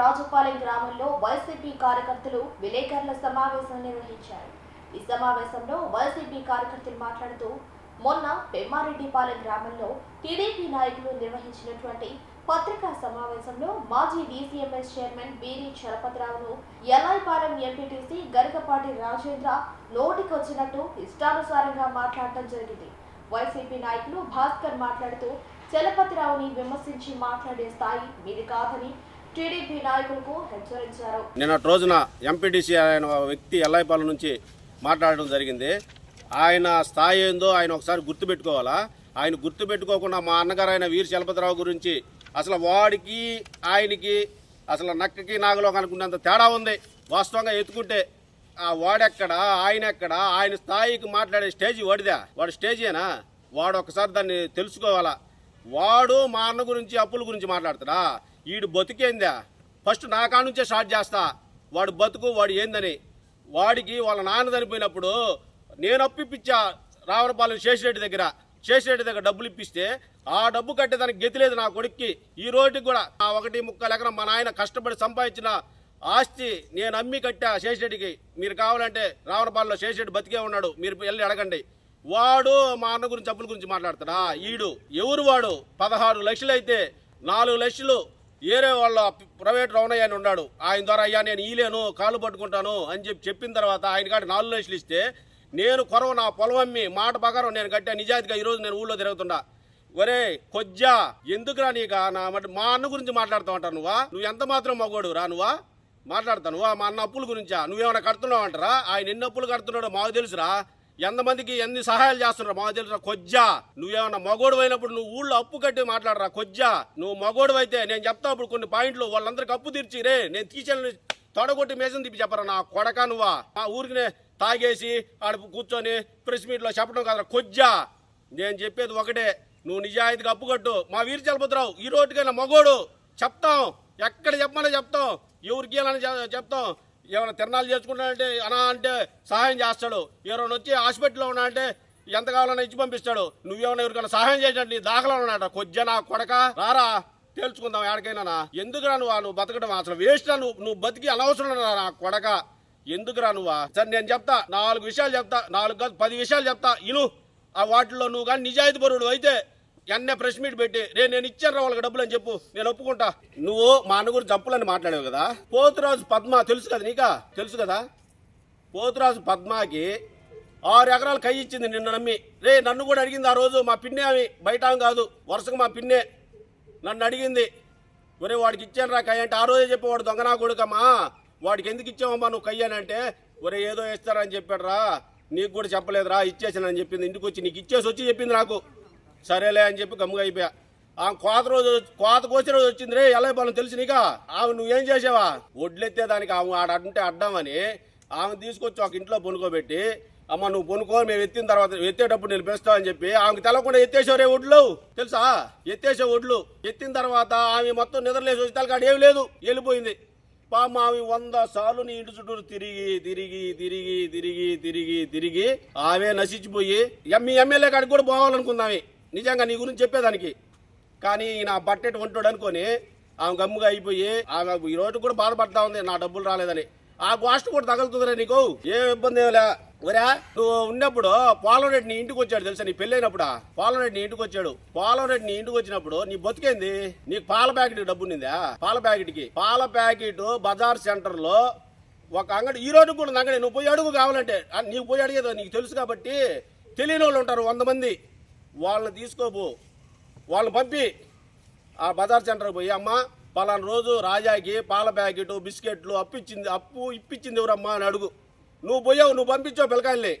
రాజుపాలెం గ్రామంలో వైసీపీ కార్యకర్తలు విలేకరుల సమావేశం నిర్వహించారు. ఈ సమావేశంలో వైసీపీ కార్యకర్తలు మాట్లాడుతూ మొన్న పెమ్మారెడ్డిపాలెం గ్రామంలో టీడీపీ నాయకులు నిర్వహించినటువంటి పత్రికా సమావేశంలో మాజీ డీసీఎంఎస్ చైర్మన్ బీరి చలపతిరావును ఎల్ఐపాలెం ఎంపీటీసీ గరికపాటి రాజేంద్ర నోటికొచ్చినట్టు ఇష్టానుసారంగా మాట్లాడటం జరిగింది. వైసీపీ నాయకులు భాస్కర్ మాట్లాడుతూ చలపతిరావుని విమర్శించి మాట్లాడే స్థాయి మీది కాదని టీడీపీ నాయకులకు హెచ్చరించారు. నిన్నటి రోజున ఎంపీటీసీ ఆయన వ్యక్తి ఎల్లాయిపాలెం నుంచి మాట్లాడడం జరిగింది. ఆయన స్థాయి ఏందో ఆయన ఒకసారి గుర్తుపెట్టుకోవాలా? ఆయన గుర్తుపెట్టుకోకుండా మా అన్నగారు ఆయన వీర శలపతిరావు గురించి అసలు వాడికి ఆయనకి అసలు నక్కకి నాగలో కనుకున్నంత తేడా ఉంది. వాస్తవంగా ఎత్తుకుంటే ఆ వాడెక్కడ ఆయన ఎక్కడ ఆయన స్థాయికి మాట్లాడే స్టేజ్ వాడిదా? వాడు స్టేజేనా వాడు ఒకసారి దాన్ని తెలుసుకోవాలా? వాడు మా అన్న గురించి అప్పుల గురించి మాట్లాడతాడా? వీడు బతికేందా? ఫస్ట్ నా కానుంచే స్టార్ట్ చేస్తా. వాడు బతుకు వాడు ఏందని. వాడికి వాళ్ళ నాన్న చనిపోయినప్పుడు నేను అప్పిప్పించా రావరపాలెం శేషిరెడ్డి దగ్గర. శేషిరెడ్డి దగ్గర డబ్బులు ఇప్పిస్తే ఆ డబ్బు కట్టేదానికి దానికి లేదు నా కొడుక్కి. ఈ రోజుకి కూడా ఆ ఒకటి ముక్కలు ఎకరం మా నాయన కష్టపడి సంపాదించిన ఆస్తి నేను అమ్మి కట్టా శేషిరెడ్డికి. మీరు కావాలంటే రావణపాలెంలో శేషిరెడ్డి బతికే ఉన్నాడు. మీరు వెళ్ళి అడగండి. వాడు మా అన్న గురించి అప్పుల గురించి మాట్లాడతాడా? ఈడు ఎవరు వాడు? పదహారు లక్షలు అయితే నాలుగు లక్షలు ఏరే వాళ్ళ ప్రైవేట్ రౌనయ్య అని ఉన్నాడు. ఆయన ద్వారా అయ్యా నేను ఈలేను కాలు పట్టుకుంటాను అని చెప్పి చెప్పిన తర్వాత ఆయన కాడ నాలుగు లక్షలు ఇస్తే నేను కొరవ నా పొలం అమ్మి మాట ప్రకారం నేను కట్టా నిజాయితీగా ఈరోజు నేను ఊళ్ళో తిరుగుతుండా ఒరే కొజ్జా ఎందుకురా నీక? నా మా అన్న గురించి మాట్లాడుతూ ఉంటావు నువ్వా? నువ్వు ఎంత మాత్రం మగోడు రా నువ్వా? మాట్లాడతాను మా అన్న అప్పుల గురించా? నువ్వేమైనా కడుతున్నావు అంటారా ఆయన ఎన్ని అప్పులు కడుతున్నాడో మాకు తెలుసురా? ఎంతమందికి ఎన్ని సహాయాలు చేస్తున్నారు? మాకు తెలుసురా కొజ్జా నువ్వేమన్నా మగోడు అయినప్పుడు నువ్వు ఊళ్ళో అప్పు కట్టి మాట్లాడరా కొజ్జా? నువ్వు మగోడు అయితే నేను చెప్తా ఇప్పుడు కొన్ని పాయింట్లు వాళ్ళందరికీ అప్పు తీర్చి రే నేను తీసాను తొడగొట్టి మేసం తిప్పి చెప్పరా నా కొడక నువ్వా? మా ఊరికి తాగేసి ఆడ కూర్చొని ప్రెస్ మీట్లో చెప్పడం కదరా కొజ్జా. నేను చెప్పేది ఒకటే నువ్వు నిజాయితీగా అప్పు కట్టు. మా వీరి చలపతిరావు ఈ రోడ్డుకైనా మగోడు. చెప్తాం. ఎక్కడ చెప్పమని చెప్తాం. ఎవరికి ఇవ్వాలని చెప్తాం. ఏమైనా తిరణాలు చేసుకుంటానంటే అనా అంటే సహాయం చేస్తాడు. ఎవరైనా వచ్చి హాస్పిటల్లో ఉన్నా అంటే ఎంత కావాలన్నా ఇచ్చి పంపిస్తాడు. నువ్వేమైనా ఎవరికైనా సహాయం చేసినట్టు నీ దాఖలా ఉన్నాడ కొద్ది నా కొడక. రారా తేల్చుకుందాం ఎక్కడికైనా ఎందుకురా నువ్వు నువ్వు బతకడం అసలు వేస్ట్ నువ్వు నువ్వు బతికి అనవసరం రా నా కొడక. ఎందుకురా నువ్వా సరే నేను చెప్తా. నాలుగు విషయాలు చెప్తా. నాలుగు కాదు పది విషయాలు చెప్తా. ఇను. ఆ వాటిల్లో నువ్వు కానీ నిజాయితీ పరుడు అయితే ఎన్నే ప్రెస్ మీట్ పెట్టి రే నేను ఇచ్చాను రా వాళ్ళకి డబ్బులు అని చెప్పు నేను ఒప్పుకుంటా. నువ్వు మా అన్న గురించి చంపులని మాట్లాడావు కదా? పోతురాజు పద్మ తెలుసు కదా నీకా? తెలుసు కదా? పోతురాజు పద్మాకి ఆరు ఎకరాలు కై ఇచ్చింది నిన్ను నమ్మి. రే నన్ను కూడా అడిగింది ఆ రోజు మా పిన్నే ఆమె. బయట కాదు వరుసగా మా పిన్నే. నన్ను అడిగింది ఒరే వాడికి ఇచ్చాను రా కయ్య అంటే ఆ రోజే చెప్పేవాడు దొంగనా కొడుకమ్మా. వాడికి ఎందుకు ఇచ్చావమ్మా నువ్వు కయ్యానంటే ఒరే ఏదో ఇస్తారని చెప్పాడు రా. నీకు కూడా చెప్పలేదురా ఇచ్చేసానని చెప్పింది. ఇంటికి వచ్చి నీకు ఇచ్చేసి వచ్చి చెప్పింది నాకు. సరేలే అని చెప్పి గమ్ముగా అయిపోయా. ఆ కోత రోజు కోత కోసిన రోజు వచ్చింది రే ఎలా బలం తెలుసు నీకా? ఆమె నువ్వేం చేసావా? ఒడ్లెత్తే దానికి ఆమె ఆడ అంటే అడ్డామని ఆమె తీసుకొచ్చి ఒక ఇంట్లో పొనుకోబెట్టి అమ్మ నువ్వు పొనుకో మేము ఎత్తిన తర్వాత ఎత్తేటప్పుడు నేను పెస్తావు అని చెప్పి ఆమెకు తెలకుండా ఎత్తేసావు రే ఒడ్లు తెలుసా? ఎత్తేసే ఒడ్లు ఎత్తిన తర్వాత ఆమె మొత్తం నిద్రలేసి వచ్చి తలకాడ ఏమి లేదు వెళ్ళిపోయింది. పాము ఆమె వంద సార్లు నీ ఇంటి చుట్టూరు తిరిగి తిరిగి తిరిగి తిరిగి తిరిగి తిరిగి ఆమె నశించిపోయి ఎం- మీ ఎమ్మెల్యే కాడికి కూడా పోవాలనుకుందామే నిజంగా నీ గురించి చెప్పేదానికి. కానీ నా బట్టెట్ వంటాడు అనుకొని ఆమె గమ్ముగా అయిపోయి ఆమె ఈ రోజు కూడా బాధపడతా ఉంది నా డబ్బులు రాలేదని. ఆ కాస్ట్ కూడా తగులుతుందిరా నీకు. ఏ ఇబ్బంది ఏమిలే ఒరే నువ్వు ఉన్నప్పుడు పోలంరెడ్డి నీ ఇంటికి వచ్చాడు తెలుసా? నీ పెళ్ళైనప్పుడు? పోలంరెడ్డి నీ ఇంటికి వచ్చాడు. పోలంరెడ్డి నీ ఇంటికి వచ్చినప్పుడు నీ బతికేంది? నీకు పాల ప్యాకెట్ డబ్బు ఉండిందా? పాల ప్యాకెట్కి పాల ప్యాకెట్ బజార్ సెంటర్లో ఒక అంగడి ఈ రోజు కూడా ఉంది అంగడి. నువ్వు పోయి అడుగు కావాలంటే. నీకు పోయి అడిగేదో నీకు తెలుసు కాబట్టి తెలియని వాళ్ళు ఉంటారు వంద మంది. వాళ్ళని తీసుకోపో వాళ్ళని పంపి. ఆ బజార్ సెంటర్కి పోయి అమ్మ పలానా రోజు రాజాకి పాల ప్యాకెట్ బిస్కెట్లు అప్పిచ్చింది అప్పు ఇప్పించింది ఎవరమ్మా? అని అడుగు. నువ్వు పోయావు నువ్వు పంపించావు పిల్లకాయల్ని.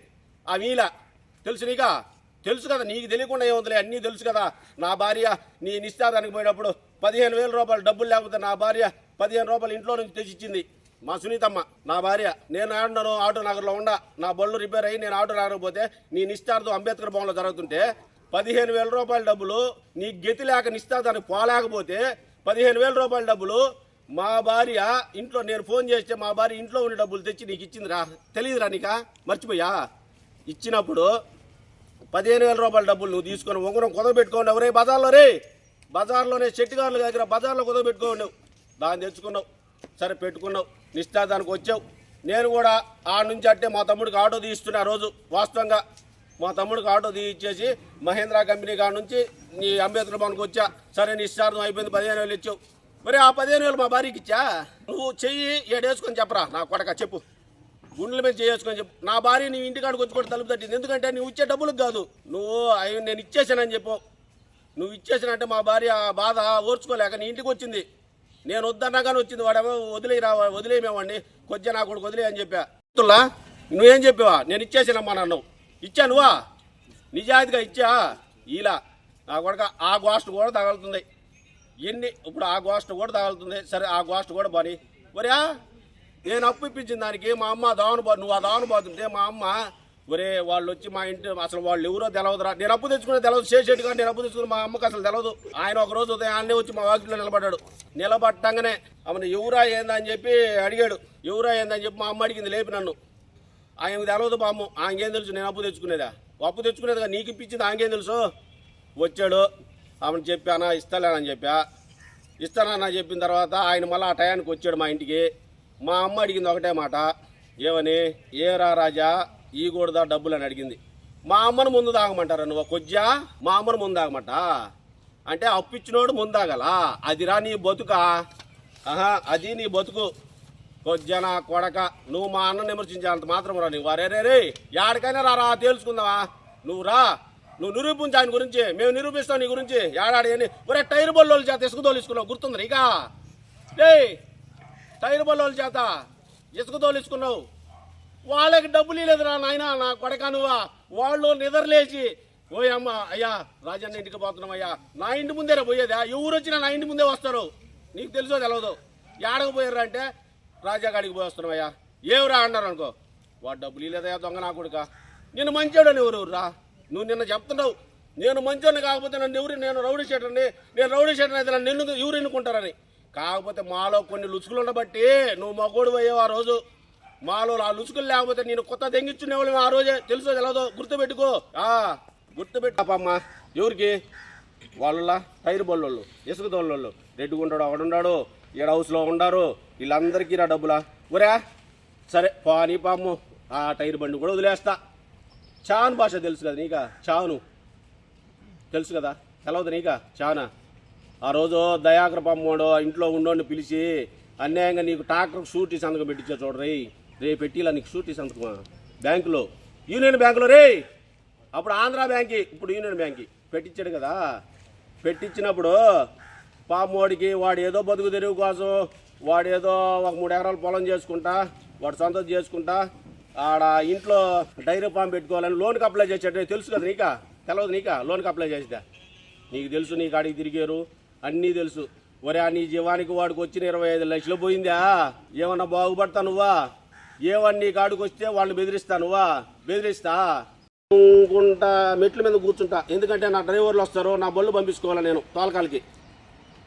ఆ నీలా తెలుసు నీకా? తెలుసు కదా నీకు తెలియకుండా ఏముందిలే అన్నీ తెలుసు కదా. నా భార్య నీ నిశ్చాదానికి పోయినప్పుడు పదిహేను వేల రూపాయలు డబ్బులు లేకపోతే నా భార్య పదిహేను రూపాయలు ఇంట్లో నుంచి తెచ్చిచ్చింది. మా సునీతమ్మ నా భార్య. నేను ఆడున్నాను ఆటో నగర్లో ఉండా. నా బళ్ళు రిపేర్ అయ్యి నేను ఆటో రాకపోతే నీ నిశ్చార్థం అంబేద్కర్ భవన్లో జరుగుతుంటే పదిహేను వేల రూపాయల డబ్బులు నీ గతి లేక నిస్తాదానికి పోలేకపోతే పదిహేను వేల రూపాయల డబ్బులు మా భార్య ఇంట్లో నేను ఫోన్ చేస్తే మా భార్య ఇంట్లో ఉన్న డబ్బులు తెచ్చి నీకు ఇచ్చిందిరా. తెలియదురా నీకా? మర్చిపోయా? ఇచ్చినప్పుడు పదిహేను వేల రూపాయల డబ్బులు నువ్వు తీసుకొని ఉంగరం కుదవబెట్టుకోండి ఎవరే? బజార్లో రే. బజార్లోనే చెట్టుగారుల దగ్గర బజార్లో కుదవబెట్టుకోండి దాన్ని తెచ్చుకున్నావు. సరే పెట్టుకున్నావు. నిశ్చితార్థానికి వచ్చావు. నేను కూడా ఆ నుంచి అంటే మా తమ్ముడికి ఆటో తీస్తున్నా రోజు వాస్తవంగా. మా తమ్ముడికి ఆటో తీయించేసి మహేంద్ర కంపెనీ కాడ నుంచి నీ అంబేద్కర్ భవన్కి వచ్చా. సరే నిశ్చార్థం అయిపోయింది పదిహేను వేలు ఇచ్చావు. మరి ఆ పదిహేను వేలు మా భార్యకి ఇచ్చా? నువ్వు చెయ్యి ఏడేసుకొని చెప్పరా. నా కొడక చెప్పు. గుండెల మీద చేసుకొని చెప్పు. నా భార్య నీ ఇంటికాడికి వచ్చి కూడా తలుపు తట్టింది. ఎందుకంటే నువ్వు ఇచ్చే డబ్బులకు కాదు. నువ్వు అవి నేను ఇచ్చేసానని చెప్పు. నువ్వు ఇచ్చేసానంటే మా భార్య ఆ బాధ ఓర్చుకోలేక నీ ఇంటికి వచ్చింది. నేను వద్దన్నాగానే వచ్చింది. వాడేమో వదిలేరా వదిలేమేవాడిని కొద్దిగా నా కొడుకు వదిలే అని చెప్పా. నువ్వేం చెప్పావా? నేను ఇచ్చేసానమ్మా నన్ను ఇచ్చా నువ్వా? నిజాయితీగా ఇచ్చా? ఇలా. నా కొడుక ఆ గోస్ట్ కూడా తగులుతుంది. ఎన్ని? ఇప్పుడు ఆ గోస్ట్ కూడా తగులుతుంది. సరే ఆ గోస్ట్ కూడా పని. ఒరే నేను అప్పు ఇప్పించిన దానికి మా అమ్మ దావను పో నువ్వు ఆ దావను మా అమ్మ ఒరే వాళ్ళు వచ్చి మా ఇంటి అసలు వాళ్ళు ఎవరో తెలవదురా. నేను అప్పు తెచ్చుకునే తెలవదు. చేసేట్టుగా నేను అప్పు తెచ్చుకుని మా అమ్మకి అసలు తెలవదు. ఆయన ఒక రోజు ఉదయాన్నే వచ్చి మా వాకిట్లో నిలబడ్డాడు. నిలబట్టంగానే ఆమెను ఎవరా ఏందని చెప్పి అడిగాడు. ఎవరా ఏందని చెప్పి మా అమ్మ అడిగింది. లేపి నన్ను. ఆయనకు తెలవదు మా అమ్మ ఆమెకేం తెలుసు? నేను అప్పు తెచ్చుకునేదా? అప్పు తెచ్చుకునేదిగా నీకు ఇప్పించింది ఆమెకేం తెలుసు? వచ్చాడు. ఆమెను చెప్పానా ఇస్తాలేనని చెప్పా. ఇస్తానన్నా చెప్పిన తర్వాత ఆయన మళ్ళీ ఆ టయానికి వచ్చాడు మా ఇంటికి. మా అమ్మ అడిగింది ఒకటే మాట. ఏమని? ఏ రాజా ఈ కూడదా డబ్బులు అని అడిగింది. మా అమ్మను ముందు తాగమంటారా నువ్వు? కొజ్జా మా అమ్మను ముందు తాగమంట? అంటే అప్పిచ్చినోడు ముందు తాగలా? అదిరా నీ బతుకా? ఆహా అది నీ బతుకు. కొజ్జన కొడక నువ్వు మా అన్న విమర్శించేంత మాత్రం రా నువ్వు వారే. రే రే యాడికైనా రా రా తేల్చుకుందావా నువ్వు రా. నువ్వు నిరూపించు ఆయన గురించి. మేము నిరూపిస్తాం నీ గురించి. ఏడాడి అని ఒరే టైర్ బొల్లోళ్ళ చేత ఇసుక తోలుసుకున్నావు గుర్తుంది ఇక? రే టైర్ బొల్లోళ్ళ చేత ఇసుక తోలుచుకున్నావు వాళ్ళకి డబ్బులు లేదురా నాయన నా కొడక నువ్వా? వాళ్ళు నిద్రలేచి ఓయ్ అమ్మ అయ్యా రాజన్న ఇంటికి పోతున్నాం అయ్యా. నా ఇంటి ముందేరా పోయేదా. ఎవరు వచ్చినా నా ఇంటి ముందే వస్తారు. నీకు తెలుసో తెలవదు? ఏడకపోయారు అంటే రాజాగాడికి పోయి వస్తున్నాం అయ్యా ఏవరా అన్నారు అనుకో. వాడు డబ్బులు ఇలేదయ్యా దొంగ నా కొడుక. నేను మంచోడని ఎవరు రా నువ్వు నిన్న చెప్తున్నావు. నేను మంచోడిని కాకపోతే నన్ను ఎవరు నేను రౌడీ షేటర్ని నేను రౌడీ షేటర్ అయితే నన్ను ఎందుకు ఎవరు ఎన్నుకుంటారని. కాకపోతే మాలో కొన్ని లుచుకులు ఉండబట్టి నువ్వు మగోడు పోయావు ఆ రోజు. మాలో ఆ లుచుకులు లేకపోతే నేను కొత్త తెంగిచ్చునేవాళ్ళు ఆ రోజే. తెలుసో తెలదో గుర్తుపెట్టుకో. ఆ ఎవరికి? వాళ్ళ టైర్ బళ్ళు ఇసుక తోళ్ళు రెడ్డి ఉంటాడు ఒకడున్నాడు ఈడ హౌస్లో ఉండారు. వీళ్ళందరికీ రా డబ్బులా? ఒరే సరే పాని పాము. ఆ టైర్ బండి కూడా వదిలేస్తా. చాను భాష తెలుసు కదా నీక? చాను తెలుసు కదా? తెలవదు నీక? చానా. ఆ రోజు దయాకర పమ్మోడు ఇంట్లో ఉండోని పిలిచి అన్యాయంగా నీకు ట్రాక్టర్ షూటీ సంతకం పెట్టించా చూడరే రే పెట్టిలా నీకు షూటీ సంతకమా? బ్యాంకులో. యూనియన్ బ్యాంకులో రే. అప్పుడు ఆంధ్ర బ్యాంకి ఇప్పుడు యూనియన్ బ్యాంకి. పెట్టించాడు కదా. పెట్టించినప్పుడు పామోడికి వాడు ఏదో బతుకు తెరువు కోసం వాడు ఏదో ఒక మూడు ఎకరాల పొలం చేసుకుంటా వాడు సొంతం చేసుకుంటా ఆడ ఇంట్లో డైరీ ఫామ్ పెట్టుకోవాలని లోన్కి అప్లై చేసేట తెలుసు కదా నీకా? తెలవదు నీకా? లోన్కి అప్లై చేసిదా? నీకు తెలుసు నీ కాడికి తిరిగారు అన్నీ తెలుసు. ఒరే నీ జీవానికి వాడికి వచ్చిన ఇరవై ఐదు లక్షలు పోయిందా? ఏమన్నా బాగుపడతా నువ్వా? ఏమన్నా నీ కాడికి వస్తే వాళ్ళని బెదిరిస్తా నువ్వా? బెదిరిస్తా? గుంటా మెట్ల మీద కూర్చుంటా. ఎందుకంటే నా డ్రైవర్లు వస్తారు నా బళ్ళు పంపించుకోవాలి నేను తోలకాలకి.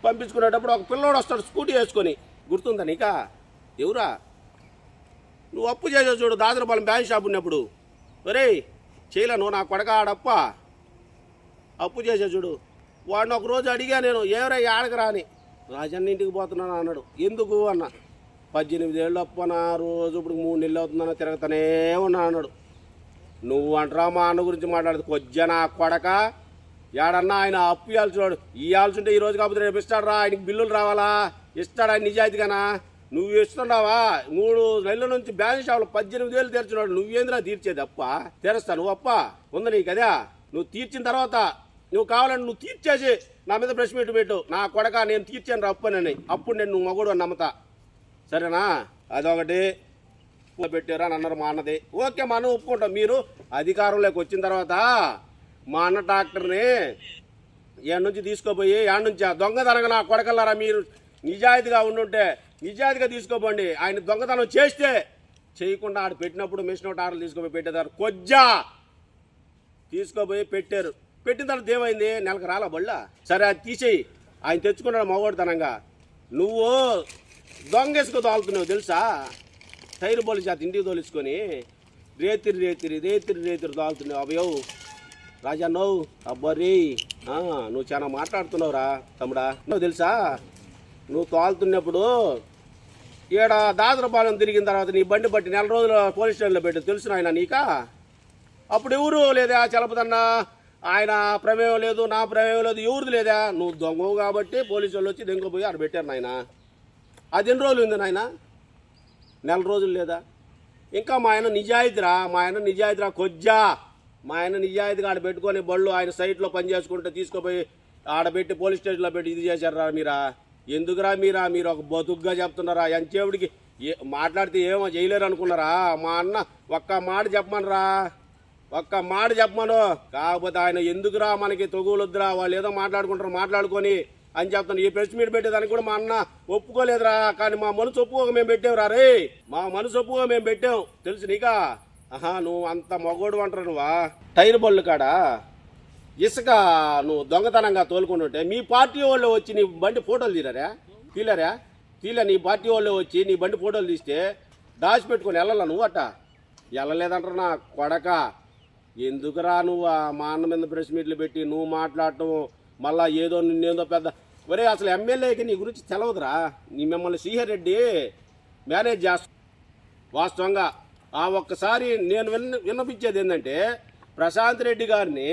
పంపించుకునేటప్పుడు ఒక పిల్లోడు వస్తాడు స్కూటీ వేసుకొని. గుర్తుందా నీకా? ఎవరా? నువ్వు అప్పు చేసావు చూడు దాదరపాలెం బ్యాంక్ షాప్ ఉన్నప్పుడు. ఒరేయ్ చేయలే నువ్వు నా కొడక ఆడప్ప. అప్పు చేసే చూడు. వాడిని ఒక రోజు అడిగా నేను ఏవరా ఆడకరా అని రాజన్న ఇంటికి పోతున్నాను అన్నాడు. ఎందుకు? అన్న. పద్దెనిమిది ఏళ్ళు అప్పన రోజు ఇప్పుడు మూడు నెలలు అవుతుందన్న తిరగతానే ఉన్నా అన్నాడు. నువ్వు అంటరా మా అన్న గురించి మాట్లాడదు? కొజ్జా నా కొడక ఏడన్నా ఆయన అప్పు ఇవ్వాల్సినాడు ఇవ్వాల్సింటే ఈ రోజు కాకపోతే రేపు ఇస్తాడు రా ఆయనకి బిల్లులు రావాలా? ఇస్తాడా నిజాయితీగానా? నువ్వు ఇస్తున్నావా? మూడు నెలల నుంచి బ్యాలెన్స్ షాపులో పద్దెనిమిది వేలు తెరిచినాడు. నువ్వేందిరా తీర్చేది? అప్ప తీరుస్తా నువ్వు అప్ప. ఉంది నీకు అదే? నువ్వు తీర్చిన తర్వాత నువ్వు కావాలని నువ్వు తీర్చేసి నా మీద ప్రెస్ మీట్ పెట్టు. నా కొడక నేను తీర్చాను రా అప్పుడు నేను నువ్వు మగుడు అని నమ్మతా. సరేనా? అదొకటి. పెట్టారా? అని అన్నారు మా అన్నది. ఓకే మనం ఒప్పుకుంటాం. మీరు అధికారంలోకి వచ్చిన తర్వాత మా అన్న డాక్టర్ని ఏడ నుంచి తీసుకోపోయి ఏడ నుంచి ఆ దొంగతనంగా నా కొడకల్లారా మీరు? నిజాయితీగా ఉండుంటే నిజాయితీగా తీసుకోపోండి. ఆయన దొంగతనం చేస్తే చేయకుండా ఆడు పెట్టినప్పుడు మిషన్ ఒకటి ఆర్డర్ తీసుకుపోయి పెట్టేదారు కొజ్జా! తీసుకోపోయి పెట్టారు. పెట్టిన తర్వాత ఏమైంది? నెలకు రాలా బళ్ళ? సరే అది తీసేయి. ఆయన తెచ్చుకున్నాడు మగోడితనంగా. నువ్వు దొంగ ఇసుక తోలుతున్నావు తెలుసా? టైర్ బోలు చేత ఇంటికి తోలుచుకొని రేతిరి రేతిరి రేతిరి రేతిరి తోలుతున్నావు. అభయవు రాజా నవ్వు నువ్వు చాలా మాట్లాడుతున్నావురా తమ్ముడా. నువ్వు తెలుసా? నువ్వు తోలుతున్నప్పుడు ఈడ దాదరపాలెం తిరిగిన తర్వాత నీ బండి బట్టి నెల రోజులు పోలీస్ స్టేషన్లో పెట్టి తెలుసు ఆయన నీకా? అప్పుడు ఎవరు లేదా చలపదన్నా ఆయన ప్రమేయం లేదు నా ప్రమేయం లేదు ఎవరిది లేదా? నువ్వు దొంగవు కాబట్టి పోలీసు వాళ్ళు వచ్చి దెంగపోయి ఆడ పెట్టారు నాయన. అది ఎన్ని రోజులు ఉంది నాయన? నెల రోజులు లేదా? ఇంకా మా ఆయన నిజాయితీరా మా ఆయన నిజాయితీరా కొజ్జా. మా ఆయన నిజాయితీగా ఆడ పెట్టుకొని బళ్ళు ఆయన సైట్లో పనిచేసుకుంటే తీసుకుపోయి ఆడబెట్టి పోలీస్ స్టేషన్లో పెట్టి ఇది చేశారా మీరా? ఎందుకురా మీరా? మీరు ఒక బతుకుగా చెప్తున్నారా? ఎంచేవుడికి ఏ మాట్లాడితే ఏమో చేయలేరు అనుకున్నారా? మా అన్న ఒక్క మాట చెప్పమనరా? ఒక్క మాట చెప్పమను. కాకపోతే ఆయన ఎందుకురా మనకి తొగులొద్దురా? వాళ్ళు ఏదో మాట్లాడుకుంటారు మాట్లాడుకొని అని చెప్తాను ఈ ప్రెస్ మీట్ పెట్టేదానికి కూడా మా అన్న ఒప్పుకోలేదురా. కానీ మా మనసు ఒప్పుకోక మేము పెట్టావురా రే మా మనసు ఒప్పుకోక మేము పెట్టాం. తెలుసు నీకా? ఆహా నువ్వు అంత మగోడు అంటారు నువ్వా? టైర్ బళ్ళు కాడా? ఇసుక నువ్వు దొంగతనంగా తోలుకుంటుంటే మీ పార్టీ వాళ్ళు వచ్చి నీ బండి ఫోటోలు తీరారా? తీలరా? తీలే నీ పార్టీ వాళ్ళు వచ్చి నీ బండి ఫోటోలు తీస్తే దాచిపెట్టుకొని వెళ్ళాల నువ్వు అట్ట? వెళ్ళలేదంటారు నా కొడక. ఎందుకురా నువ్వు ఆ మా అన్న మీద ప్రెస్ మీట్లు పెట్టి నువ్వు మాట్లాడటం? మళ్ళా ఏదో నిన్నేదో పెద్ద ఒరే అసలు ఎమ్మెల్యేకి నీ గురించి తెలవదురా. నీ మిమ్మల్ని శ్రీహర్ రెడ్డి మేనేజ్ చేస్తా వాస్తవంగా ఆ ఒక్కసారి నేను విన్న విన్నపించేది ఏంటంటే ప్రశాంత్ రెడ్డి గారిని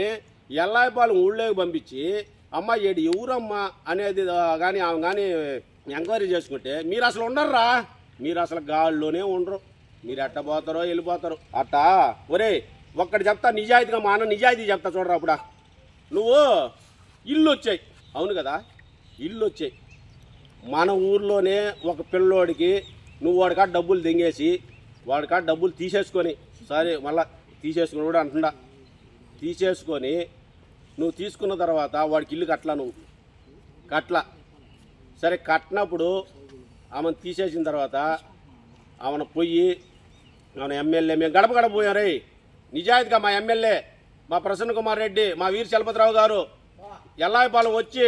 ఎల్లాయిపాలెం ఊళ్ళోకి పంపించి అమ్మ ఏడు ఎవరమ్మా అనేది కానీ ఆమె కానీ ఎంక్వైరీ చేసుకుంటే మీరు అసలు ఉండర్రా? మీరు అసలు గాల్లోనే ఉండరు. మీరు ఎట్ట పోతారో వెళ్ళిపోతారు. అట్టా? ఒరే ఒక్కటి చెప్తా నిజాయితీగా మా అన్న నిజాయితీ చెప్తా చూడరా అప్పుడా? నువ్వు ఇల్లు వచ్చాయి అవును కదా ఇల్లు వచ్చాయి మన ఊర్లోనే ఒక పిల్లోడికి నువ్వు వాడికా డబ్బులు దింగేసి వాడి కాడ డబ్బులు తీసేసుకొని సరే మళ్ళా తీసేసుకుని కూడా అంటుండా తీసేసుకొని నువ్వు తీసుకున్న తర్వాత వాడికి ఇల్లు కట్టలా నువ్వు. కట్లా సరే కట్టినప్పుడు ఆమెను తీసేసిన తర్వాత ఆమెను పోయి ఆమె ఎమ్మెల్యే మేము గడప గడప పోయాం రే నిజాయితీగా మా ఎమ్మెల్యే మా ప్రసన్న కుమార్ రెడ్డి మా వీర చలపతిరావు గారు ఎల్లాయిపాలెం వచ్చి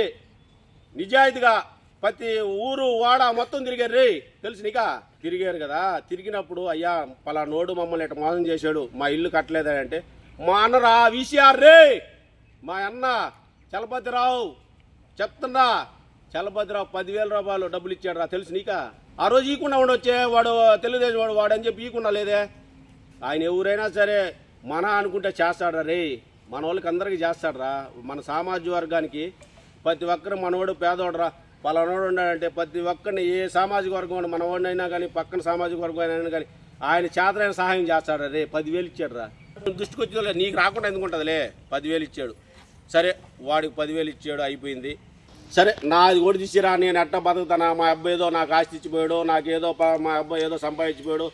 నిజాయితీగా ప్రతి ఊరు వాడ మొత్తం తిరిగారు. రే తెలుసు నీకా? తిరిగారు కదా. తిరిగినప్పుడు అయ్యా పలానోడు మమ్మల్ని ఇటు మోసం చేశాడు? మా ఇల్లు కట్టలేదా అంటే మా అన్నరా విసిఆర్ రే! మా అన్న చలపతిరావు చెప్తున్నా. చలపతిరావు పదివేల రూపాయలు డబ్బులు ఇచ్చాడు రా. తెలుసు నీకా? ఆ రోజు ఈకుండా ఉండొచ్చే వాడు తెలుగుదేశం వాడు వాడని చెప్పి ఈకుండా లేదే. ఆయన ఎవరైనా సరే మన అనుకుంటే చేస్తాడా రే మన వాళ్ళకి అందరికీ చేస్తాడరా మన సామాజిక వర్గానికి ప్రతి ఒక్కరు మనవాడు పేదోడరా పలానోడు ఉన్నాడంటే ప్రతి ఒక్కరిని ఏ సామాజిక వర్గం మన వాడినైనా కానీ పక్కన సామాజిక వర్గం అయినా కానీ ఆయన చేతనైన సహాయం చేస్తాడు రే పదివేలు ఇచ్చాడు రా. దృష్టికి వచ్చిందో నీకు రాకుండా ఎందుకు ఉంటుందిలే? పదివేలు ఇచ్చాడు. సరే వాడికి పదివేలు ఇచ్చాడు అయిపోయింది. సరే నాది కూడా తీసిరా నేను ఎట్ట బతుకుతానా? మా అబ్బాయి ఏదో నాకు ఆస్తి ఇచ్చిపోయాడు నాకేదో మా అబ్బాయి ఏదో సంపాదించిపోయాడు.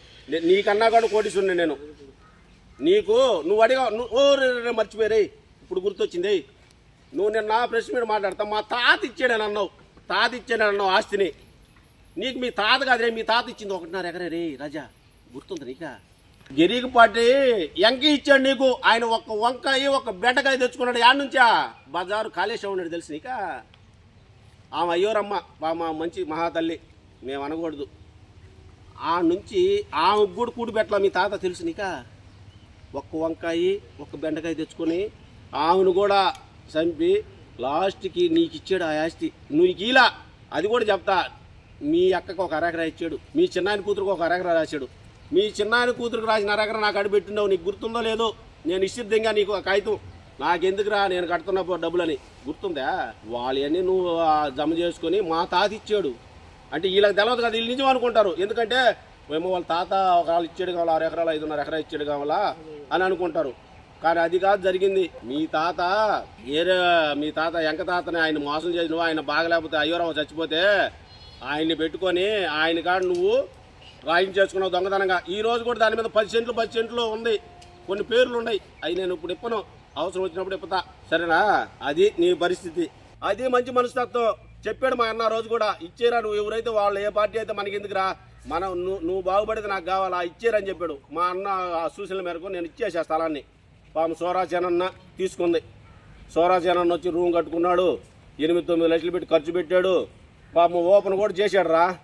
నీకన్నా కూడా కోటిస్తున్నా నేను. నీకు నువ్వు అడిగా నువ్వు ఓ రే మర్చిపోయారే ఇప్పుడు గుర్తొచ్చింది నువ్వు నేను నా ప్రశ్న మీద మాట్లాడతా మా తాత ఇచ్చాడని అన్నావు. తాత ఇచ్చాను అన్నావు ఆస్తిని. నీకు మీ తాత కాదురే మీ తాత ఇచ్చింది ఒకటిన్నర ఎకరే రే రాజా గుర్తుంది నీకా? గిరిగిపాటి ఎంకి ఇచ్చాడు నీకు. ఆయన ఒక వంకాయ ఒక బెండకాయ తెచ్చుకున్నాడు యాడ్ నుంచా? బజారు కాళేశ్వరం ఉన్నాడు తెలుసు నీకా? ఆమె అయ్యోరమ్మ మా మంచి మహాతల్లి మేము అనకూడదు. ఆ నుంచి ఆమె కూడా కూడి పెట్టలా మీ తాత తెలుసు నీకా? ఒక్క వంకాయ ఒక్క బెండకాయ తెచ్చుకొని ఆమెను కూడా చంపి లాస్ట్కి నీకు ఇచ్చాడు ఆ ఆస్తి. నువ్వు గీలా. అది కూడా చెప్తా. మీ అక్కకు ఒక అరెకరా ఇచ్చాడు. మీ చిన్నాయన కూతురుకు ఒక అరెకరా రాశాడు. మీ చిన్నాయన కూతురుకు రాసిన అరెకరా నాకు అడిపెట్టినావు నీకు గుర్తుందో లేదో నేను నిశ్చిద్ధంగా నీకు ఒక కాగితం. నాకెందుకురా నేను కడుతున్నప్పుడు డబ్బులని. గుర్తుందా? వాళ్ళని నువ్వు జమ చేసుకొని మా తాత ఇచ్చాడు. అంటే వీళ్ళకి తెలవదు కదా వీళ్ళు నిజం అనుకుంటారు. ఎందుకంటే మేము వాళ్ళ తాత ఒకళ్ళు ఇచ్చాడు కావాలా ఆరు ఎకరాలు ఐదున్నర ఎకరా ఇచ్చాడు కావాలా అని అనుకుంటారు. కానీ అది కాదు జరిగింది. మీ తాత వేరే మీ తాత ఎంక తాతని ఆయన మోసం చేసి నువ్వు ఆయన బాగలేకపోతే అయ్యోరావు చచ్చిపోతే ఆయన్ని పెట్టుకొని ఆయన కాడ నువ్వు రాయించేసుకున్నావు దొంగతనంగా. ఈ రోజు కూడా దాని మీద పది సెంట్లు పది సెంట్లు ఉంది. కొన్ని పేర్లు ఉన్నాయి. అవి నేను ఇప్పుడు ఇప్పను. అవసరం వచ్చినప్పుడు ఇప్పుతా. సరేనా? అది నీ పరిస్థితి. అది మంచి మనస్తత్వం. చెప్పాడు మా అన్న రోజు కూడా ఇచ్చేరా నువ్వు ఎవరైతే వాళ్ళు ఏ పార్టీ అయితే మనకి ఎందుకురా మనం నువ్వు నువ్వు బాగుపడితే నాకు కావాలా? ఇచ్చేరని చెప్పాడు. మా అన్న ఆ సూచనల మేరకు నేను ఇచ్చేసా స్థలాన్ని. పాపం సోరాజనన్న తీసుకుంది. సోరాజనన్న వచ్చి రూమ్ కట్టుకున్నాడు. ఎనిమిది తొమ్మిది లక్షలు పెట్టి ఖర్చు పెట్టాడు. పాము ఓపెన్ కూడా చేశాడు రా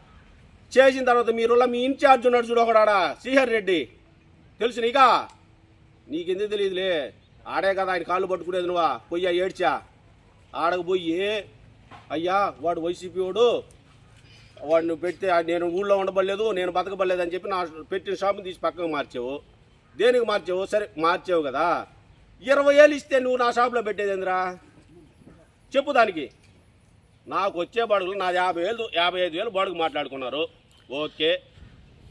చేసిన తర్వాత మీరు మీ ఇన్ఛార్జ్ ఉన్నాడు చూడు ఒకడాడా శ్రీహర్ రెడ్డి. తెలుసు నీకా? నీకెందుకు తెలియదులే. ఆడే కదా ఆయన కాళ్ళు పట్టుకునేది నువ్వా? పొయ్యా ఏడ్చా? ఆడకు పోయి అయ్యా వాడు వైసీపీ వాడు. వాడిని పెడితే ఆ నేను ఊళ్ళో ఉండబడలేదు నేను బతకబడలేదు అని చెప్పి నా పెట్టిన షాపుని తీసి పక్కకు మార్చావు. దేనికి మార్చావు? సరే మార్చావు కదా. ఇరవై ఏళ్ళు ఇస్తే నువ్వు నా షాప్లో పెట్టేదేందిరా చెప్పు దానికి. నాకు వచ్చే బాడుగులు నా యాభై వేలు యాభై ఐదు వేలు బాడుగు మాట్లాడుకున్నారు. ఓకే.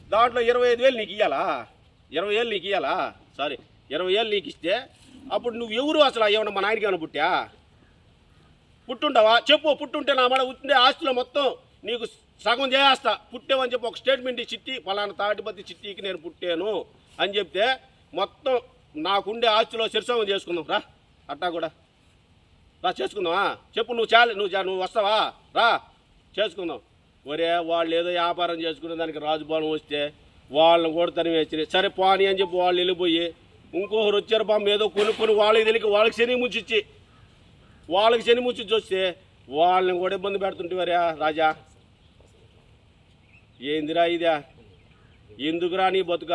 దాంట్లో ఇరవై ఐదు వేలు నీకు ఇవ్వాలా ఇరవై ఏళ్ళు నీకు ఇవ్వాలా సారీ ఇరవై ఏళ్ళు నీకు ఇస్తే అప్పుడు నువ్వు ఎవరు అసలు ఏమన్నా మా నాయనకి ఏమైనా పుట్టా? పుట్టుంటావా? చెప్పు పుట్టుంటే నా మన ఉండే ఆస్తిలో మొత్తం నీకు సగం చేస్తా. పుట్టావని చెప్పి ఒక స్టేట్మెంట్ చిట్టి పలానా తాటిపత్తి చిట్టికి నేను పుట్టాను. అని చెప్తే మొత్తం నాకుండే ఆస్తిలో శిరసంగం చేసుకుందాం. రా అట్టా కూడా. రా చేసుకుందామా? చెప్పు నువ్వు చాలు నువ్వు చా- నువ్వు వస్తావా? రా చేసుకుందాం. ఒరే వాళ్ళు ఏదో వ్యాపారం చేసుకునే దానికి రాజుభవనం వస్తే వాళ్ళని కూడా తని వేసినాయి సరే పోనీ అని చెప్పి వాళ్ళు వెళ్ళిపోయి ఇంకొకరు వచ్చారు బామ్మ ఏదో కొనుక్కొని వాళ్ళకి తెలియక వాళ్ళకి శని ముచ్చిచ్చి వాళ్ళకి శని ముచ్చి చూస్తే వాళ్ళని కూడా ఇబ్బంది పెడుతుంటేవారా రాజా ఏందిరా ఇదా? ఎందుకురా నీ బతుక?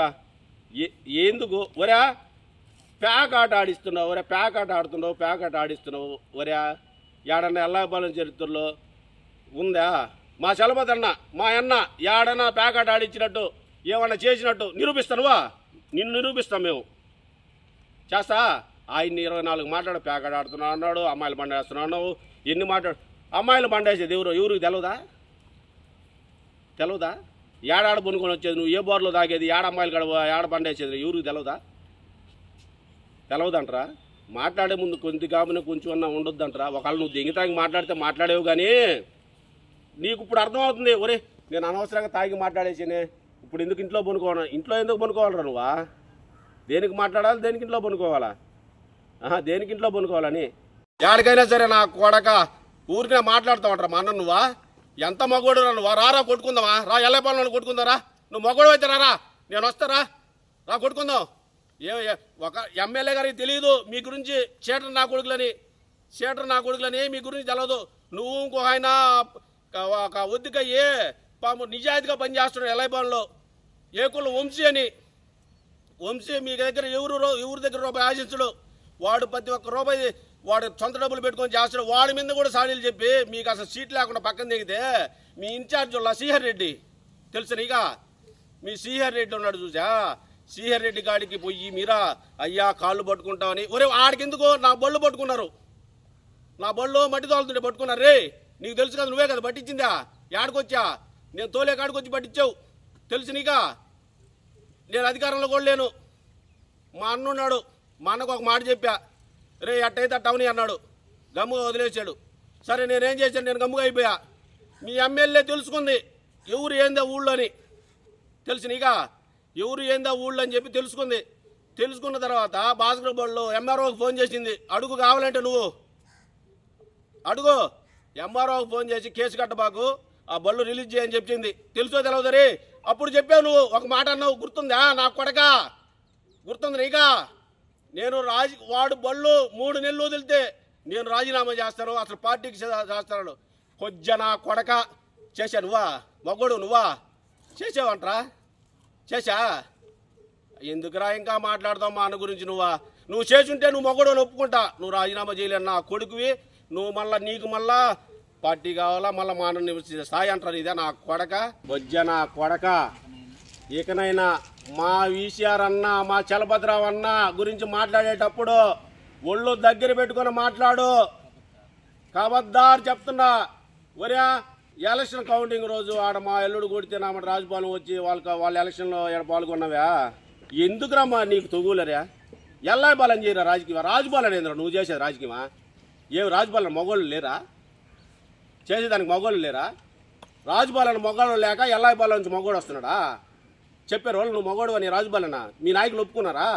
ఎందుకు? ఒరా ప్యాక్ ఆట ఆడిస్తున్నావు ఒరే ప్యాక్ ఆట ఆడుతున్నావు ప్యాక్ ఆట ఆడిస్తున్నావు ఒరా ఏడన్నా ఎల్లాబాలం చరిత్రలో ఉందా? మా చలపతన్న మా అన్న ఏడన్నా ప్యాక్ ఆట ఆడించినట్టు ఏమన్నా చేసినట్టు నిరూపిస్తానువా? నిన్ను నిరూపిస్తాం మేము. చేస్తా? ఆయన్ని ఇరవై నాలుగు మాట్లాడు ప్యాకెట్ ఆడుతున్నా అన్నాడు అమ్మాయిలు బండ అన్నావు ఎన్ని మాట్లాడు అమ్మాయిలు పండేసేది ఎవరు? ఎవరికి తెలవదా? తెలవదా? ఏడాడ పొనుకొని వచ్చేది నువ్వు ఏ బోర్లో తాగేది ఏడ అమ్మాయిలు కడ ఏడ పండేసేది ఎవరికి తెలవదా? తెలవదంటరా. మాట్లాడే ముందు కొంత కాపున కొంచెం అన్నా ఉండొద్దంటరా. ఒకవేళ నువ్వు దెంగితాగి మాట్లాడితే మాట్లాడేవు కానీ నీకు ఇప్పుడు అర్థమవుతుంది ఒరే నేను అనవసరంగా తాగి మాట్లాడేసానే. ఇప్పుడు ఎందుకు ఇంట్లో పనుకోవాలి? ఇంట్లో ఎందుకు పనుకోవాలరా నువ్వా? దేనికి మాట్లాడాలి దేనికి ఇంట్లో పనుకోవాలా? దేనికి ఇంట్లో పనుకోవాలని? ఎక్కడికైనా సరే నా కొడక ఊరికే మాట్లాడుతూ ఉంటారా మా అన్న నువ్వా? ఎంత మగోడు నన్ను రారా కొట్టుకుందామా? రా ఎల్లపాలను కొట్టుకుందారా నువ్వు మగోడు అయితే రారా నేను వస్తారా రా. కొట్టుకుందాం. ఏ ఒక ఎమ్మెల్యే గారికి తెలియదు మీ గురించి. చీటర్ నా కొడుకులని చీటర్ నా కొడుకులని మీ గురించి తెలవదు. నువ్వు ఇంకో ఆయన ఒక- ఒక ఏ పాము నిజాయితీగా పనిచేస్తున్నాడు ఎల్లపాలలో ఏ కులం వంశీ అని. వంశీ మీ దగ్గర ఎవరు ఎవరి దగ్గర రూపాయి ఆశించడు. వాడు ప్రతి ఒక్క రూపాయి వాడు సొంత డబ్బులు పెట్టుకొని చేస్తాడు. వాడి మీద కూడా సాడీలు చెప్పి మీకు అసలు సీట్ లేకుండా పక్కన దిగితే మీ ఇన్ఛార్జ్ వాళ్ళ శ్రీహర్ రెడ్డి. తెలుసు నీగా మీ శ్రీహర్ రెడ్డి ఉన్నాడు చూసా? శ్రీహర్ రెడ్డి గాడికి పోయి మీరా అయ్యా కాళ్ళు పట్టుకుంటామని ఒరే ఆడికెందుకో? నా బళ్ళు పట్టుకున్నారు. నా బళ్ళు మట్టి తోలుతుంటే పట్టుకున్నారు. రే నీకు తెలుసు కదా నువ్వే కదా పట్టించిందా? యాడికొచ్చా? నేను తోలే కాడికొచ్చి పట్టించావు. తెలుసు నీకా? నేను అధికారంలో కూడా లేను. మా అన్న ఉన్నాడు. మా అన్నకు ఒక మాట చెప్పా. రే అట్టయితే అట్టవని అన్నాడు. గమ్ముగా వదిలేశాడు. సరే నేనేం చేశాను? నేను గమ్ముగా అయిపోయా. మీ ఎమ్మెల్యే తెలుసుకుంది. ఎవరు ఏందా ఊళ్ళో అని. తెలుసు నీకా? ఎవరు ఏందా ఊళ్ళో అని చెప్పి తెలుసుకుంది. తెలుసుకున్న తర్వాత భాస్కర్ బోర్డులో ఎంఆర్ఓకి ఫోన్ చేసింది. అడుగు కావాలంటే నువ్వు. అడుగు. ఎంఆర్ఓకి ఫోన్ చేసి కేసు కట్టబాకు. ఆ బళ్ళు రిలీజ్ చేయని చెప్పింది. తెలుసో తెలవదరి అప్పుడు చెప్పావు నువ్వు. ఒక మాట అన్నావు. గుర్తుందా? నా కొడక? గుర్తుంది నీకా? నేను రాజు వాడు బళ్ళు మూడు నెలలు వదిలితే నేను రాజీనామా చేస్తాను అసలు పార్టీకి చేస్తాను కొజ్జ నా కొడక చేశా నువ్వా? మగోడు నువ్వా? చేసావంట్రా చేశా? ఎందుకురా ఇంకా మాట్లాడతావు మా అన్న గురించి నువ్వా? నువ్వు చేసుంటే నువ్వు మొగడు ఒప్పుకుంటా. నువ్వు రాజీనామా చేయలేను నా కొడుకువి. నువ్వు మళ్ళా నీకు మళ్ళా పార్టీ కావాలా? మళ్ళీ మా అన్న స్థాయి అంటారు ఇదే నా కొడక బొజ్జ నా కొడక. ఇకనైనా మా వీసీఆర్ అన్న మా చలభద్రావు అన్న గురించి మాట్లాడేటప్పుడు ఒళ్ళు దగ్గర పెట్టుకొని మాట్లాడు. కబద్దారు చెప్తున్నా. ఒరే ఎలక్షన్ కౌంటింగ్ రోజు ఆడ మా ఎల్లుడు కొడితే నా మాట వచ్చి వాళ్ళకి వాళ్ళ ఎలక్షన్లో ఈడ పాల్గొన్నావా? ఎందుకురమ్మా నీకు తొగులరా ఎల్లా బలం చేయరా రాజకీయ? రాజబాలన్ ఏంద్రా నువ్వు చేసేది రాజకీయమా? ఏమి రాజబాలన్ మొగోళ్ళు లేరా? చేసేదానికి మొగోళ్ళు లేరా? రాజబాలన్ మగోళ్ళు లేక ఎల్లాయిపాలెం నుంచి మొగోడు వస్తున్నాడా? చెప్పారు వాళ్ళు నువ్వు మగోడు అని రాజుపాలన? మీ నాయకులు ఒప్పుకున్నారా?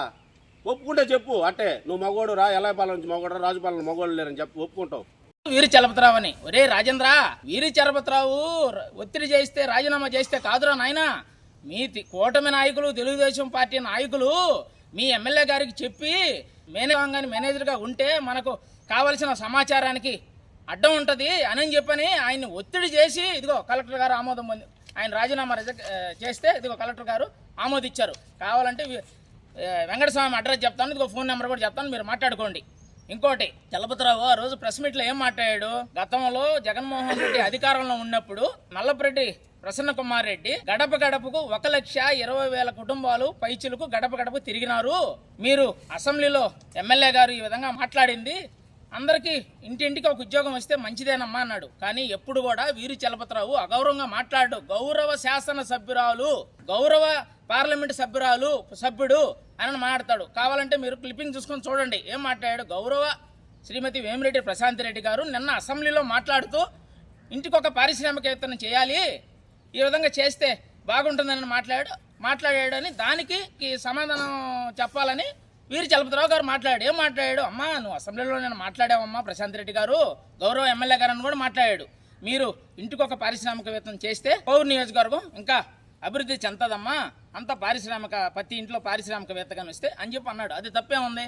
ఒప్పుకుంటే చెప్పు అట్టే. నువ్వు మగోడు రా ఎల్లాయిపాలెం నుంచి మగోడు రాజుపాలన మగోడు లేరని చెప్పు ఒప్పుకుంటావు. వీరి చలపతిరావు అని ఒరే రాజేంద్ర వీరి చలపతిరావు ఒత్తిడి చేస్తే రాజీనామా చేస్తే కాదురా నాయనా. మీ తి- కూటమి నాయకులు తెలుగుదేశం పార్టీ నాయకులు మీ ఎమ్మెల్యే గారికి చెప్పి మేనేజర్ మేనేజర్గా ఉంటే మనకు కావలసిన సమాచారానికి అడ్డం ఉంటుంది అని చెప్పని ఆయన్ని ఒత్తిడి చేసి ఇదిగో కలెక్టర్ గారు ఆమోదం పొంది ఆయన రాజీనామా రిజెక్ట్ చేస్తే ఇదిగో కలెక్టర్ గారు ఆమోదించారు కావాలంటే వెంకటస్వామి అడ్రస్ చెప్తాను ఇదిగో ఫోన్ నెంబర్ కూడా చెప్తాను మీరు మాట్లాడుకోండి. ఇంకోటి చలపతిరావు ఆ రోజు ప్రెస్ మీట్లో ఏం మాట్లాడాడు? గతంలో జగన్మోహన్ రెడ్డి అధికారంలో ఉన్నప్పుడు నల్లపరెడ్డి ప్రసన్న కుమార్ రెడ్డి గడప గడపకు ఒక లక్ష ఇరవై వేల కుటుంబాలు పైచులకు గడప గడప తిరిగినారు. మీరు అసెంబ్లీలో ఎమ్మెల్యే గారు ఈ విధంగా మాట్లాడింది. అందరికీ ఇంటింటికి ఒక ఉద్యోగం వస్తే మంచిదేనమ్మా అన్నాడు. కానీ ఎప్పుడు కూడా వీరి చలపతిరావు అగౌరవంగా మాట్లాడు. గౌరవ శాసన సభ్యురాలు గౌరవ పార్లమెంటు సభ్యురాలు సభ్యుడు అని మాట్లాడతాడు. కావాలంటే మీరు క్లిప్పింగ్ చూసుకొని చూడండి. ఏం మాట్లాడాడు? గౌరవ శ్రీమతి వేమిరెడ్డి ప్రశాంత్ రెడ్డి గారు నిన్న అసెంబ్లీలో మాట్లాడుతూ ఇంటికి ఒక పారిశ్రామికవేత్తను చేయాలి. ఈ విధంగా చేస్తే బాగుంటుందని మాట్లాడు మాట్లాడాడని దానికి సమాధానం చెప్పాలని వీరి చలపతిరావు గారు మాట్లాడాడు. ఏం మాట్లాడాడు? అమ్మా నువ్వు అసెంబ్లీలో నేను మాట్లాడావమ్మా ప్రశాంత్ రెడ్డి గారు. గౌరవ ఎమ్మెల్యే గారు అని కూడా మాట్లాడాడు. మీరు ఇంటికి ఒక పారిశ్రామికవేత్తం చేస్తే పౌరు నియోజకవర్గం ఇంకా అభివృద్ధి చెందదమ్మా అంత పారిశ్రామిక ప్రతి ఇంట్లో పారిశ్రామికవేత్తగా వస్తే అని చెప్పి అన్నాడు. అది తప్పే ఉంది.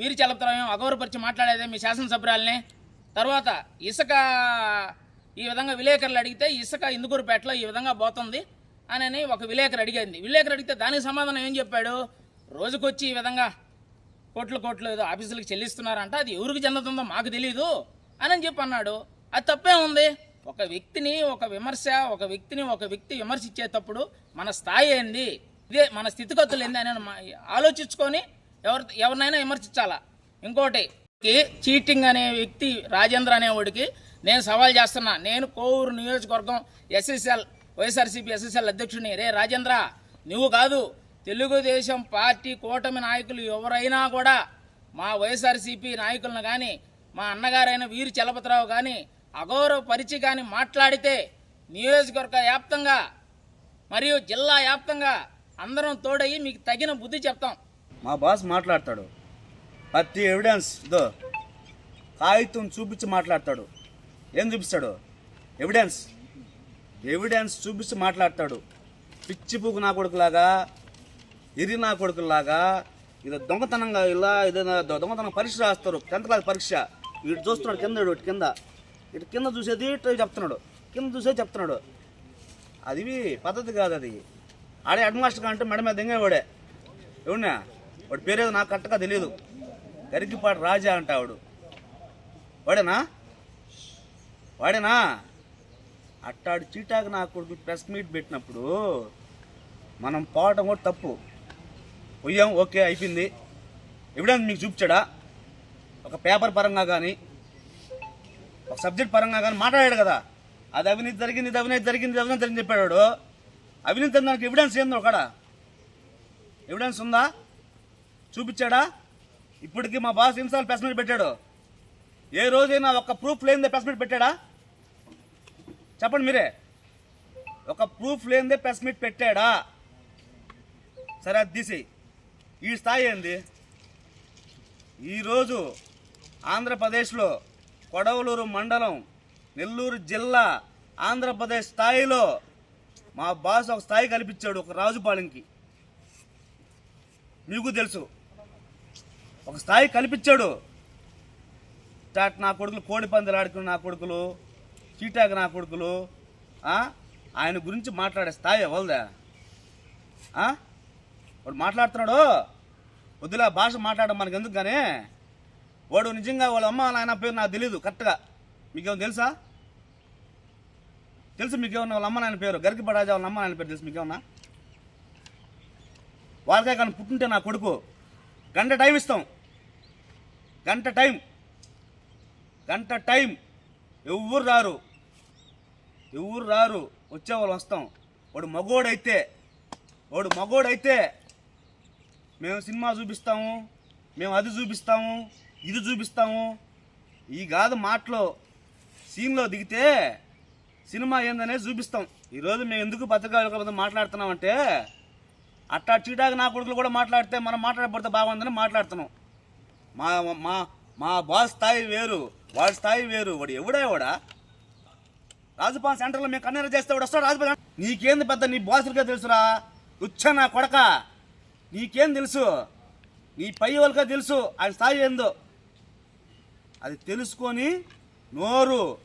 వీరి చలపతిరావు అగౌరవపరిచి మాట్లాడేదే మీ శాసనసభ్యురాల్ని. తర్వాత ఇసుక ఈ విధంగా విలేకరులు అడిగితే ఇసుక ఇందుకూరుపేటలో ఈ విధంగా పోతుంది అని ఒక విలేకరు అడిగింది. విలేకరు అడిగితే దానికి సమాధానం ఏం చెప్పాడు? రోజుకొచ్చి ఈ విధంగా కోట్లు కోట్లు ఏదో ఆఫీసులకు చెల్లిస్తున్నారంట అది ఎవరికి చెందుతుందో మాకు తెలియదు అని చెప్పి అన్నాడు. అది తప్పే ఉంది. ఒక వ్యక్తిని ఒక విమర్శ ఒక వ్యక్తిని ఒక వ్యక్తి విమర్శించేటప్పుడు మన స్థాయి ఏంది? ఇదే మన స్థితిగతులు ఏంది అని మా- ఆలోచించుకొని ఎవరి ఎవరినైనా విమర్శించాలా? ఇంకోటి చీటింగ్ అనే వ్యక్తి రాజేంద్ర అనేవాడికి నేను సవాల్ చేస్తున్నా. నేను కోవూరు నియోజకవర్గం ఎస్ఎస్ఎల్ వైఎస్ఆర్సీపీ ఎస్ఎస్ఎల్ అధ్యక్షుడిని. రే రాజేంద్ర నువ్వు కాదు. తెలుగుదేశం పార్టీ కూటమి నాయకులు ఎవరైనా కూడా మా వైఎస్ఆర్సీపీ నాయకులను కానీ మా అన్నగారైన వీరి చలపతిరావు కానీ అగౌరవపరిచి కానీ మాట్లాడితే నియోజకవర్గ వ్యాప్తంగా మరియు జిల్లా వ్యాప్తంగా అందరం తోడయ్యి మీకు తగిన బుద్ధి చెప్తాం. మా బాస్ మాట్లాడతాడు. ప్రతి ఎవిడెన్స్ ఇదో కాగితం చూపించి మాట్లాడతాడు. ఏం చూపిస్తాడు? ఎవిడెన్స్ ఎవిడెన్స్ చూపించి మాట్లాడతాడు. పిచ్చి పూకు నా కొడుకులాగా ఇరి నా కొడుకులాగా ఇది దొంగతనంగా ఇలా ఏదైనా దొంగతనం పరీక్ష రాస్తారు. టెన్త్ క్లాస్ పరీక్ష. వీడు చూస్తున్నాడు కింద ఇటు కింద. ఇటు కింద చూసేది ఇటు చెప్తున్నాడు. కింద చూసేది చెప్తున్నాడు. అది పద్ధతి కాదు అది. ఆడే హెడ్ మాస్టర్ అంటే మెడ మీద దింగేవాడే ఎవడా వాడి పేరేదో నాకు కరెక్ట్గా తెలియదు గరికిపాటి రాజా అంట ఆవిడు. వాడేనా? వాడేనా? అట్టాడు చీటాకు నా కొడుకు ప్రెస్ మీట్ పెట్టినప్పుడు మనం పోవటం కూడా తప్పు. పోయాం ఓకే అయిపోయింది. ఎవిడెన్స్ మీకు చూపించాడా? ఒక పేపర్ పరంగా కానీ ఒక సబ్జెక్ట్ పరంగా కానీ మాట్లాడాడు కదా. అది అవినీతి జరిగింది ఇది అవినీతి జరిగింది అవినీతి జరిగింది చెప్పాడు అవినీతి దానికి ఎవిడెన్స్ ఏందో ఒకడ? ఎవిడెన్స్ ఉందా? చూపించాడా? ఇప్పటికి మా బాస్ ఇన్సార్లు ప్రెస్ మీట్ పెట్టాడు. ఏ రోజైనా ఒక ప్రూఫ్ లేనిదే ప్రెస్ మీట్ పెట్టాడా? చెప్పండి మీరే. ఒక ప్రూఫ్ లేనిదే ప్రెస్ మీట్ పెట్టాడా? సరే అది తీసేయి. ఈ స్థాయి ఏంది? ఈరోజు ఆంధ్రప్రదేశ్లో కొడవలూరు మండలం నెల్లూరు జిల్లా ఆంధ్రప్రదేశ్ స్థాయిలో మా బాస్ ఒక స్థాయి కల్పించాడు ఒక రాజుపాలెంకి మీకు తెలుసు. ఒక స్థాయి కల్పించాడు. చాట్ నా కొడుకులు కోడి పందాలు ఆడుకున్న నా కొడుకులు చీటాకు నా కొడుకులు ఆయన గురించి మాట్లాడే స్థాయి ఎవరిదా? వాడు మాట్లాడుతున్నాడు? వద్దులే భాష మాట్లాడడం మనకు ఎందుకు కానీ? వాడు నిజంగా వాళ్ళ అమ్మ నాయన పేరు నాకు తెలియదు కరెక్ట్గా. మీకేమో తెలుసా? తెలుసు మీకేమన్నా వాళ్ళ అమ్మ నాయన పేరు? గరికిపడాజా వాళ్ళ అమ్మ నాయన పేరు తెలుసు మీకేమన్నా? వాళ్ళకే కానీ పుట్టుంటే నా కొడుకు. గంట టైం ఇస్తాం. గంట టైం. గంట టైం. ఎవ్వరు రారు? ఎవరు రారు? వచ్చేవాళ్ళు వస్తాం. వాడు మగోడైతే వాడు మగోడైతే మేము సినిమా చూపిస్తాము మేము అది చూపిస్తాము ఇది చూపిస్తాము. ఈ కాదు మాటలో సీన్లో దిగితే సినిమా ఏందనేది చూపిస్తాం. ఈరోజు మేము ఎందుకు పత్రికా మాట్లాడుతున్నామంటే అట్టా చీటాకి నా కొడుకులు కూడా మాట్లాడితే మనం మాట్లాడబడితే బాగుందని మాట్లాడుతున్నాం. మా మా మా బాస్ స్థాయి వేరు వాడి స్థాయి వేరు వాడు ఎవడే వాడా? రాజుపాలెం సెంటర్లో మేము కన్నెర చేస్తే వాడు వస్తాడు రాజుపాలెం నీకేంది పెద్ద నీ బాసులకే తెలుసురా? వచ్చా నా కొడక. నీకేం తెలుసు? నీ పై వాళ్ళకే తెలుసు. ఆయన స్థాయి ఏందో. అది తెలుసుకొని నోరు.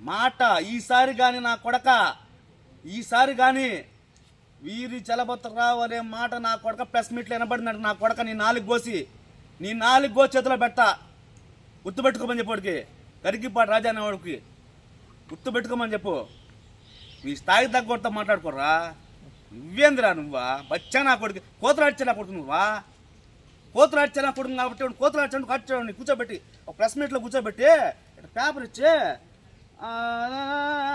మాట ఈసారి కానీ నా కొడక. ఈసారి కానీ వీరి చలబత్తరావు అనే మాట నా కొడక ప్రెస్ మీట్లో వినబడినట్టు నా కొడక నీ నాలుగు కోసి నీ నాలుగు కోసి చేతిలో పెట్ట గుర్తుపెట్టుకోమని చెప్పడికి వాడికి. రాజా అనేవాడికి గుర్తుపెట్టుకోమని చెప్పు. మీ స్థాయికి తగ్గొడతా మాట్లాడుకోరా నువ్వేందిరా నువ్వా? బచ్చా నా కొడుకు. కోతలాడ్చా నా కొడుకు నువ్వా? కోతలాడ్చా నా కొడుకు కాబట్టి వాడిని కోతలాడ్చాడు కట్టాడు. కూర్చోబెట్టి ఒక ప్రెస్ మీట్లో కూర్చోబెట్టి ఇట్లా పేపర్ ఇచ్చి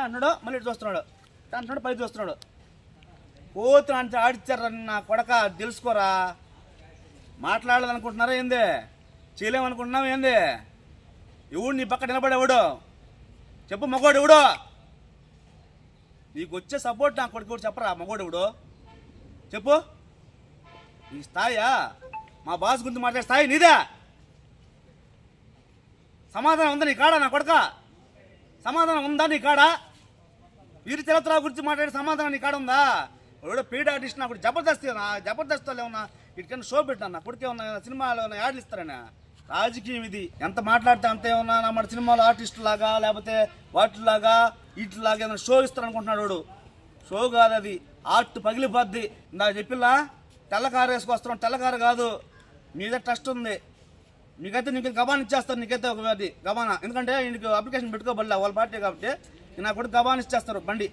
అన్నాడు. మళ్ళీ ఇటు చూస్తున్నాడు. అంటున్నాడు పైకి చూస్తున్నాడు. కోతులు అంటే ఆడిచ్చారా నా కొడక? తెలుసుకోరా? మాట్లాడాలనుకుంటున్నారా ఏంది? చేయలేమనుకుంటున్నావు ఏంది? ఎవడు నీ పక్క నిలబడేవాడు? చెప్పు మగోడు ఎవడో? నీకు వచ్చే సపోర్ట్ నా కొడుకు కూడా చెప్పరా? మగోడు ఎవడు? చెప్పు. నీ స్థాయా? మా బాస్ గురించి మాట్లాడే స్థాయి నీదే. సమాధానం ఉందా నీ కాడా నా కొడక? సమాధానం ఉందా నీ కాడా? వీరి చరిత్ర గురించి మాట్లాడే సమాధానం నీ కాడ ఉందా? ఎవడో పీడ ఆర్టిస్ట్ నాకు జబర్దస్త్ నా జబర్దస్త్ ఏమన్నా ఇటుకన్నా షో పెట్టాను నా కొడుకే ఏమన్నా సినిమాలో యాడ్లు ఇస్తారనా? రాజకీయం ఇది. ఎంత మాట్లాడితే అంత ఏమన్నా నా మన సినిమాలో ఆర్టిస్ట్ లాగా లేకపోతే వాటిలాగా వీటిలాగా ఏదైనా షో ఇస్తారనుకుంటున్నాడు వాడు. షో కాదు అది. ఆర్ట్ పగిలిపోద్ది. నాకు చెప్పిలా తెల్ల కారు తెల్లకారు తెల్ల కారు కాదు. మీద ట్రస్ట్ ఉంది. నీకైతే నీకు గబాన్ ఇచ్చేస్తారు. నీకైతే ఒక అది గబానా. ఎందుకంటే నీకు అప్లికేషన్ పెట్టుకోబడలే వాళ్ళ పార్టీ కాబట్టి నా కూడా గబాన్ ఇచ్చేస్తారు. బండి.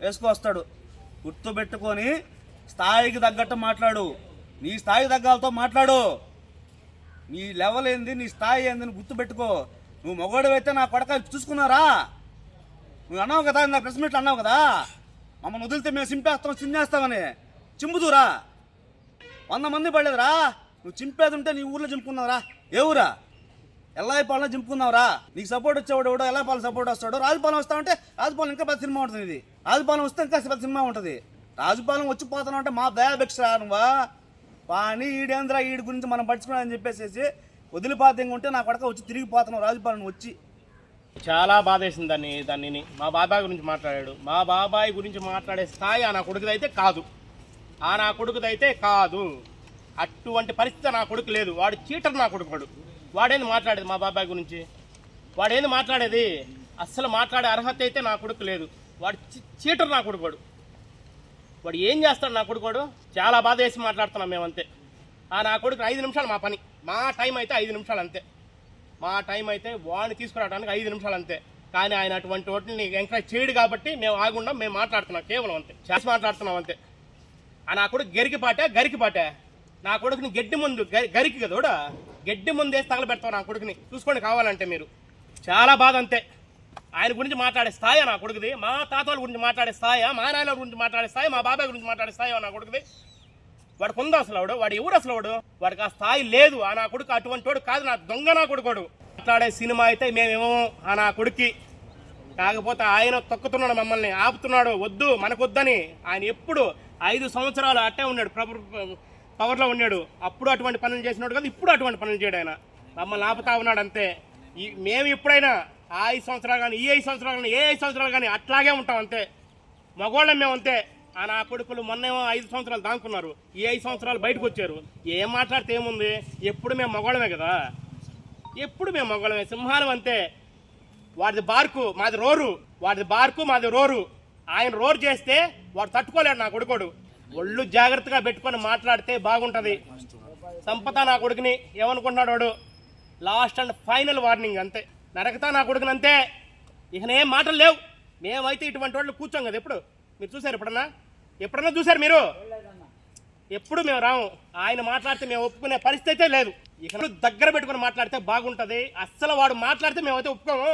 వేసుకొస్తాడు. గుర్తు పెట్టుకొని స్థాయికి తగ్గట్టు మాట్లాడు. నీ స్థాయికి తగ్గాలతో మాట్లాడు. నీ లెవెల్ ఏంది? నీ స్థాయి ఏంది అని గుర్తు పెట్టుకో నువ్వు మొగోడు అయితే నా కొడక చూసుకున్నారా? నువ్వు అన్నావు కదా నా ప్రెస్ మీట్లు అన్నావు కదా? మమ్మల్ని వదిలితే మేము చింపేస్తాం చింపేస్తామని చింపుదురా? వంద మంది పడలేదురా? నువ్వు చింపేది ఉంటే నీ ఊర్లో చింపుకున్నావురా. ఏ ఊరా? ఎల్లాయిపాలెంలో చింపుకున్నావురా. నీకు సపోర్ట్ వచ్చేవాడు ఎవడో ఎల్లాయిపాలెం సపోర్ట్ వస్తాడు? రాజుపాలెం వస్తా ఉంటే రాజుపాలెం ఇంకా పెద్ద సినిమా ఉంటుంది ఇది. రాజుపాలెం వస్తే ఇంకా పెద్ద సినిమా ఉంటుంది. రాజుపాలెం వచ్చిపోతాను అంటే మా దయాభిక్ష రానువా పాని ఈడేంద్ర ఈడి గురించి మనం పడుచుకున్నాడని చెప్పేసేసి వదిలిపాతంగా ఉంటే నా కొడక వచ్చి తిరిగిపోతున్నావు రాజుపాలెం వచ్చి. చాలా బాధేసింది దాన్ని దాన్ని మా బాబాయ్ గురించి మాట్లాడాడు. మా బాబాయ్ గురించి మాట్లాడే స్థాయి ఆ నా కొడుకుదైతే కాదు. ఆ నా కొడుకుదైతే కాదు. అటువంటి పరిస్థితి నా కొడుకు లేదు. వాడు చీటర్ నా కొడుకు వాడు. వాడేంది మాట్లాడేది మా బాబాయ్ గురించి? వాడేంది మాట్లాడేది? అస్సలు మాట్లాడే అర్హత అయితే నా కొడుకు లేదు. వాడు చీ- చీటర్ నా కొడుకు వాడు. వాడు ఏం చేస్తాడు నా కొడుకు వాడు? చాలా బాధ వేసి మాట్లాడుతున్నాం మేమంతే. ఆ నా కొడుకు ఐదు నిమిషాలు మా పని. మా టైం అయితే ఐదు నిమిషాలు అంతే. మా టైం అయితే వాడిని తీసుకురావడానికి ఐదు నిమిషాలు అంతే. కానీ ఆయన అటువంటి వాటిని ఎంకరేజ్ చేయడు కాబట్టి మేము ఆగుండా మేము మాట్లాడుతున్నాం కేవలం అంతే. చేసి మాట్లాడుతున్నాం అంతే. ఆ నా కొడుకు గరికి పాటే నా కొడుకుని గడ్డి ముందు గరి- గరికి కదా కూడా గడ్డి ముందు వేసి తగలబెడతాం నా కొడుకుని. చూసుకోండి కావాలంటే మీరు. చాలా బాధ అంతే. ఆయన గురించి మాట్లాడే స్థాయి నా కొడుకుది? మా తాతల గురించి మాట్లాడే స్థాయి? మా నాయన గురించి మాట్లాడే స్థాయి? మా బాబాయ్ గురించి మాట్లాడే స్థాయి నా కొడుకుది? వాడికి ఉందా అసలు వాడు? వాడు ఎవరు అసలు వాడు? వాడికి ఆ స్థాయి లేదు. ఆ నా కొడుకు అటువంటి వాడు కాదు నా దొంగ నా కొడుకోడు మాట్లాడే సినిమా అయితే మేమేమో ఆ నా కొడుక్కి. కాకపోతే ఆయన తొక్కుతున్నాడు మమ్మల్ని ఆపుతున్నాడు. వద్దు మనకొద్దని. ఆయన ఎప్పుడు ఐదు సంవత్సరాలు అట్టే ఉన్నాడు పవర్ పవర్లో ఉన్నాడు. అప్పుడు అటువంటి పనులు చేసినాడు కదా ఇప్పుడు అటువంటి పనులు చేయడు ఆయన. మమ్మల్ని ఆపుతా ఉన్నాడు అంతే. ఈ మేము ఎప్పుడైనా ఆ ఐదు సంవత్సరాలు కానీ ఈ ఐదు సంవత్సరాలు కానీ ఏ ఐదు సంవత్సరాలు కానీ అట్లాగే ఉంటాం అంతే. మగవాళ్ళం మేము అంతే. ఆ నా కొడుకులు మొన్నేమో ఐదు సంవత్సరాలు దాక్కున్నారు. ఈ ఐదు సంవత్సరాలు బయటకు వచ్చారు. ఏం మాట్లాడితే ఏముంది? ఎప్పుడు మేము మగవాళ్ళమే కదా. ఎప్పుడు మేము మగవాళ్ళమే సింహాలం అంతే. వాడిది బార్కు మాది రోరు. వాడిది బార్కు మాది రోరు. ఆయన రోరు చేస్తే వాడు తట్టుకోలేడు నా కొడుకోడు. ఒళ్ళు జాగ్రత్తగా పెట్టుకొని మాట్లాడితే బాగుంటుంది. సంపత నా కొడుకుని. ఏమనుకుంటున్నాడు వాడు? లాస్ట్ అండ్ ఫైనల్ వార్నింగ్ అంతే. నరకతా నా కొడుకుని అంతే. ఇక ఏం మాటలు లేవు. మేమైతే ఇటువంటి వాళ్ళు కూర్చోం కదా ఎప్పుడు? మీరు చూసారు ఎప్పుడన్నా? ఎప్పుడన్నా చూసారు మీరు? ఎప్పుడు మేము రాము. ఆయన మాట్లాడితే మేము ఒప్పుకునే పరిస్థితి అయితే లేదు. ఇక దగ్గర పెట్టుకుని మాట్లాడితే బాగుంటుంది. అస్సలు వాడు మాట్లాడితే మేమైతే ఒప్పుకోము.